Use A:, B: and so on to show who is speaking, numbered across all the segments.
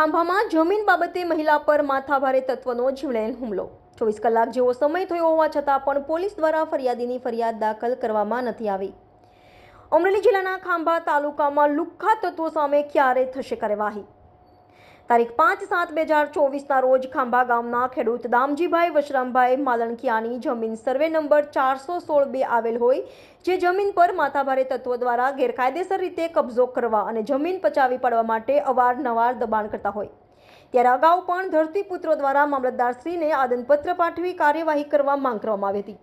A: ખાંભામાં જમીન બાબતે મહિલા પર માથાભારે તત્વનો જીવલેણ હુમલો. ચોવીસ કલાક જેવો સમય થયો હોવા છતાં પણ પોલીસ દ્વારા ફરિયાદીની ફરિયાદ દાખલ કરવામાં નથી આવી. અમરેલી જિલ્લાના ખાંભા તાલુકામાં લુખ્ખા તત્વો સામે ક્યારે થશે કાર્યવાહી? તારીખ પાંચ સાત બે હજાર ચોવીસના રોજ ખાંભા ગામના ખેડૂત દામજીભાઈ વશરામભાઈ માલણકિયાની જમીન સર્વે નંબર ચારસો સોળ બે આવેલ હોય, જે જમીન પર માથાભારે તત્વો દ્વારા ગેરકાયદેસર રીતે કબજો કરવા અને જમીન પચાવી પાડવા માટે અવારનવાર દબાણ કરતા હોય. ત્યારે અગાઉ પણ ધરતીપુત્રો દ્વારા મામલતદારશ્રીને આદનપત્ર પાઠવી કાર્યવાહી કરવા માંગ કરવામાં આવી હતી.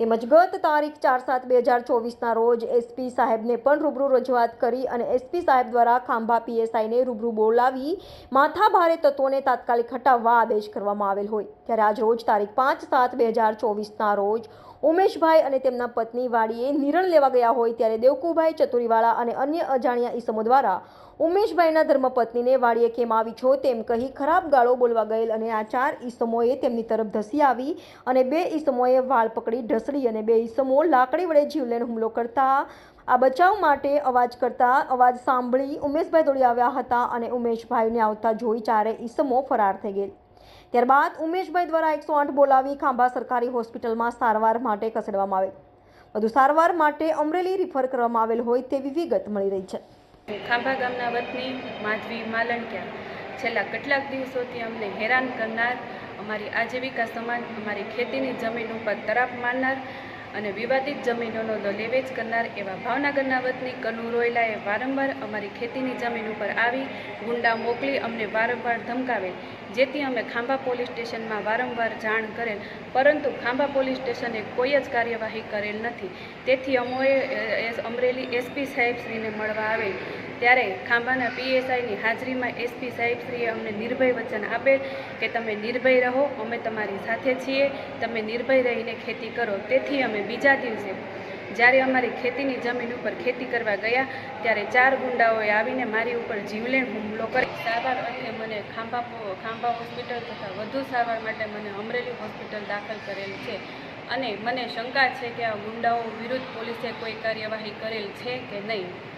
A: તેમજ ગત તારીખ ચાર સાત બે હજાર ચોવીસના રોજ એસપી સાહેબને પણ રૂબરૂ રજૂઆત કરી અને એસપી સાહેબ દ્વારા ખાંભા પીએસઆઈને રૂબરૂ બોલાવી માથાભારે તત્વોને તાત્કાલિક હટાવવા આદેશ કરવામાં આવેલ હોય. ત્યારે આજ રોજ તારીખ પાંચ સાત બે હજાર ચોવીસના રોજ ઉમેશભાઈ અને તેમના પત્ની વાડીએ નિરણ લેવા ગયા હોય ત્યારે દેવકુભાઈ ચતુરીવાળા અને અન્ય અજાણ્યા ઈસમો દ્વારા ઉમેશભાઈના ધર્મપત્નીને વાડીએ કેમ આવી છો તેમ કહી ખરાબ ગાળો બોલવા ગયેલ અને આ ચાર ઈસમોએ તેમની તરફ ધસી આવી અને બે ઈસમોએ વાળ પકડી ઢસડી અને બે ઈસમો લાકડી વડે જીવલેણ હુમલો કરતા આ બચાવ માટે અવાજ કરતા અવાજ સાંભળી ઉમેશભાઈ દોડી આવ્યા હતા અને ઉમેશભાઈને આવતા જોઈ ચારે ઈસમો ફરાર થઈ ગયેલ. ત્યારબાદ ઉમેશભાઈ દ્વારા એકસો આઠ બોલાવી ખાંભા સરકારી હોસ્પિટલમાં સારવાર માટે ખસેડવામાં આવે વધુ સારવાર માટે અમરેલી રિફર કરવામાં આવેલ હોય તેવી વિગત મળી રહી છે.
B: ખાંભા ગામના વતની માધવી માલણક્યા. છેલ્લા કેટલાક દિવસોથી અમને હેરાન કરનાર, અમારી આજીવિકા સમાન અમારી ખેતીની જમીન ઉપર તરાપ મારનાર અને વિવાદિત જમીનોનો દલેવેજ કરનાર એવા ભાવનગરના વતની કનુ રોયલાએ વારંવાર અમારી ખેતીની જમીન ઉપર આવી ગુંડા મોકલી અમને વારંવાર ધમકાવે, જેથી અમે ખાંભા પોલીસ સ્ટેશનમાં વારંવાર જાણ કરેલ, પરંતુ ખાંભા પોલીસ સ્ટેશને કોઈ જ કાર્યવાહી કરેલ નથી. તેથી અમોએ અમરેલી એસપી સાહેબશ્રીને મળવા આવેલ. ત્યારે ખાંભાના પીએસઆઈની હાજરીમાં એસપી સાહેબશ્રીએ અમને નિર્ભય વચન આપેલ કે તમે નિર્ભય રહો, અમે તમારી સાથે છીએ, તમે નિર્ભય રહીને ખેતી કરો. તેથી અમે બીજા દિવસે, જ્યારે અમારી ખેતીની જમીન ઉપર ખેતી કરવા ગયા, ત્યારે ચાર ગુંડાઓએ આવીને મારી ઉપર જીવલેણ હુમલો કરી સારવાર અર્થે મને ખાંભા ખાંભા હોસ્પિટલ તથા વધુ સારવાર માટે મને અમરેલી હોસ્પિટલ દાખલ કરેલ છે. અને મને શંકા છે કે આ ગુંડાઓ વિરુદ્ધ પોલીસે કોઈ કાર્યવાહી કરેલ છે કે નહીં?